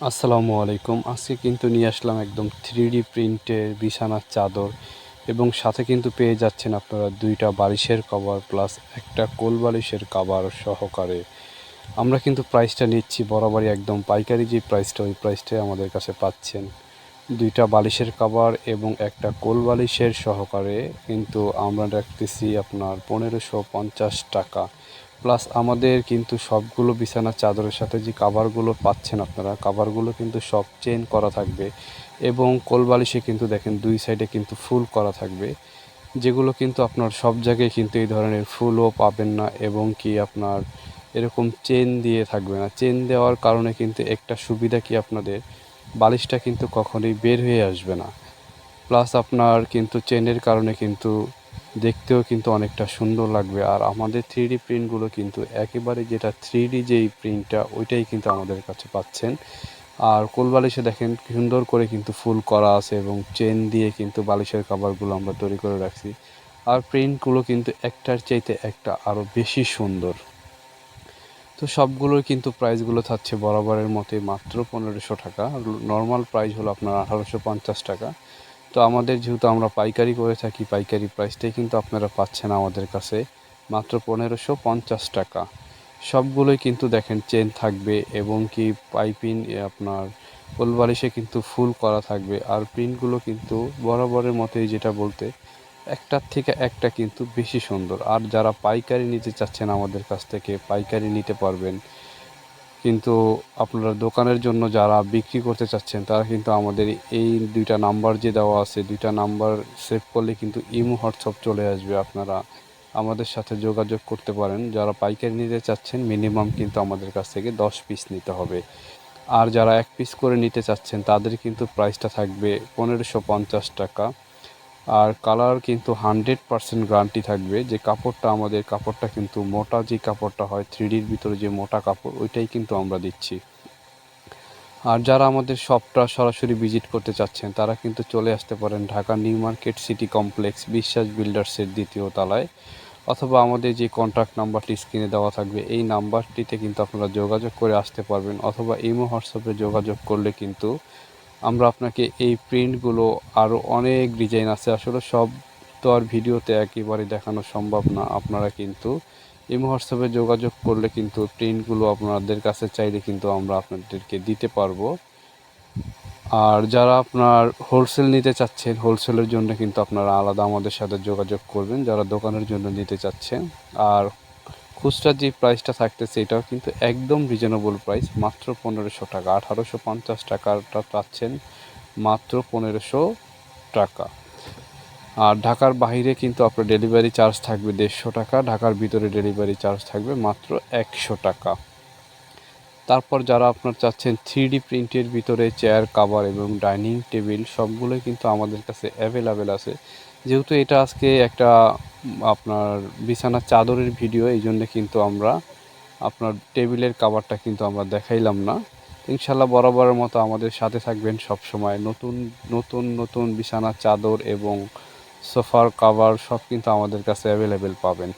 আসসালামু আলাইকুম। আজকে কিন্তু নিয়ে আসলাম একদম থ্রি প্রিন্টের বিছানার চাদর এবং সাথে কিন্তু পেয়ে যাচ্ছেন আপনারা দুইটা বালিশের কভার প্লাস একটা কোল বালিশের কভার সহকারে। আমরা কিন্তু প্রাইসটা নিচ্ছি বরাবরই একদম পাইকারি যে প্রাইসটা ওই প্রাইসটাই আমাদের কাছে পাচ্ছেন। দুইটা বালিশের কভার এবং একটা কোল বালিশের সহকারে কিন্তু আমরা রাখতেছি আপনার পনেরোশো পঞ্চাশ টাকা। প্লাস আমাদের কিন্তু সবগুলো বিছানার চাদরের সাথে যে কাভারগুলো পাচ্ছেন আপনারা কাভারগুলো কিন্তু সব চেন করা থাকবে এবং কোলবালিশে কিন্তু দেখেন দুই সাইডে কিন্তু ফুল করা থাকবে, যেগুলো কিন্তু আপনার সব জায়গায় কিন্তু এই ধরনের ফুলও পাবেন না এবং কি আপনার এরকম চেন দিয়ে থাকবে না। চেন দেওয়ার কারণে কিন্তু একটা সুবিধা কি আপনাদের, বালিশটা কিন্তু কখনোই বের হয়ে আসবে না। প্লাস আপনার কিন্তু চেনের কারণে কিন্তু দেখতেও কিন্তু অনেকটা সুন্দর লাগবে। আর আমাদের থ্রি ডি প্রিন্টগুলো কিন্তু একেবারে যেটা থ্রি ডি যেই প্রিন্টটা ওইটাই কিন্তু আমাদের কাছে পাচ্ছেন। আর কোল বালিশে দেখেন সুন্দর করে কিন্তু ফুল করা আছে এবং চেন দিয়ে কিন্তু বালিশের কাভারগুলো আমরা তৈরি করে রাখছি। আর প্রিন্টগুলো কিন্তু একটার চাইতে একটা আরও বেশি সুন্দর। তো সবগুলোর কিন্তু প্রাইসগুলো থাকছে বরাবরের মতোই মাত্র পনেরোশো টাকা। নর্মাল প্রাইস হলো আপনার আঠারোশো পঞ্চাশ টাকা। তো আমাদের যেহেতু আমরা পাইকারি করে থাকি, পাইকারি প্রাইসটাই কিন্তু আপনারা পাচ্ছেন আমাদের কাছে। মাত্র পনেরোশো পঞ্চাশ টাকা। সবগুলোই কিন্তু দেখেন চেন থাকবে এবং কি পাইপিং আপনার কোলবালিশে কিন্তু ফুল করা থাকবে। আর প্রিন্টগুলো কিন্তু বরাবরের মতোই যেটা বলতে, একটার থেকে একটা কিন্তু বেশি সুন্দর। আর যারা পাইকারি নিতে চাচ্ছেন আমাদের কাছ থেকে, পাইকারি নিতে পারবেন। কিন্তু আপনারা দোকানের জন্য যারা বিক্রি করতে চাচ্ছেন, তারা কিন্তু আমাদের এই দুইটা নাম্বার যে দেওয়া আছে, দুইটা নাম্বার সেভ করলে কিন্তু ইমো হোয়াটসঅ্যাপ চলে আসবে। আপনারা আমাদের সাথে যোগাযোগ করতে পারেন। যারা পাইকারি নিতে চাচ্ছেন, মিনিমাম কিন্তু আমাদের কাছ থেকে দশ পিস নিতে হবে। আর যারা এক পিস করে নিতে চাচ্ছেন, তাদের কিন্তু প্রাইসটা থাকবে পনেরোশো পঞ্চাশ টাকা। আর কালার কিন্তু হান্ড্রেড পারসেন্ট গ্যারান্টি থাকবে যে কাপড়টা আমাদের কাপড়টা কিন্তু মোটা যে কাপড়টা হয় থ্রিডির ভিতরে যে মোটা কাপড়, ওইটাই কিন্তু আমরা দিচ্ছি। আর যারা আমাদের শপটা সরাসরি ভিজিট করতে চাচ্ছেন, তারা কিন্তু চলে আসতে পারেন Dhaka new market city complex Biswas বিল্ডার্সের দ্বিতীয় তলায়, অথবা আমাদের যে কন্ট্যাক্ট নাম্বারটি স্ক্রিনে দেওয়া থাকবে, এই নাম্বারটিতে কিন্তু আপনারা যোগাযোগ করে আসতে পারবেন, অথবা ইমো হোয়াটসঅ্যাপে যোগাযোগ করলে কিন্তু আমরা আপনাকে এই প্রিন্টগুলো আরও অনেক ডিজাইন আছে। আসলে সব তো আর ভিডিওতে একেবারে দেখানো সম্ভব না আপনারা কিন্তু। এই হোয়াটসঅ্যাপে যোগাযোগ করলে কিন্তু প্রিন্টগুলো আপনাদের কাছে চাইলে কিন্তু আমরা আপনাদেরকে দিতে পারব। আর যারা আপনার হোলসেল নিতে চাচ্ছেন হোলসেলের জন্য কিন্তু আপনারা আলাদা আমাদের সাথে যোগাযোগ করবেন, যারা দোকানের জন্য নিতে চাচ্ছেন। আর খুচরা যে প্রাইসটা থাকতেছে, এটাও কিন্তু একদম রিজনেবল প্রাইস মাত্র পনেরোশো টাকা, আঠারোশো পঞ্চাশ টাকাটা পাচ্ছেন মাত্র পনেরোশো টাকা। আর ঢাকার বাইরে কিন্তু আপনার ডেলিভারি চার্জ থাকবে দেড়শো টাকা, ঢাকার ভিতরে ডেলিভারি চার্জ থাকবে মাত্র একশো টাকা। তারপর যারা আপনার চাচ্ছেন থ্রি প্রিন্টের ভিতরে চেয়ার কাভার এবং ডাইনিং টেবিল সবগুলোই কিন্তু আমাদের কাছে অ্যাভেলেবেল আছে। যেহেতু এটা আজকে একটা আপনার বিছানার চাদরের ভিডিও, এই জন্যে কিন্তু আমরা আপনার টেবিলের কাভারটা কিন্তু আমরা দেখাইলাম না। ইনশাল্লাহ বরাবরের মতো আমাদের সাথে থাকবেন সব সময় নতুন নতুন নতুন বিছানার চাদর এবং সোফার কাভার সব কিন্তু আমাদের কাছে অ্যাভেলেবেল পাবেন।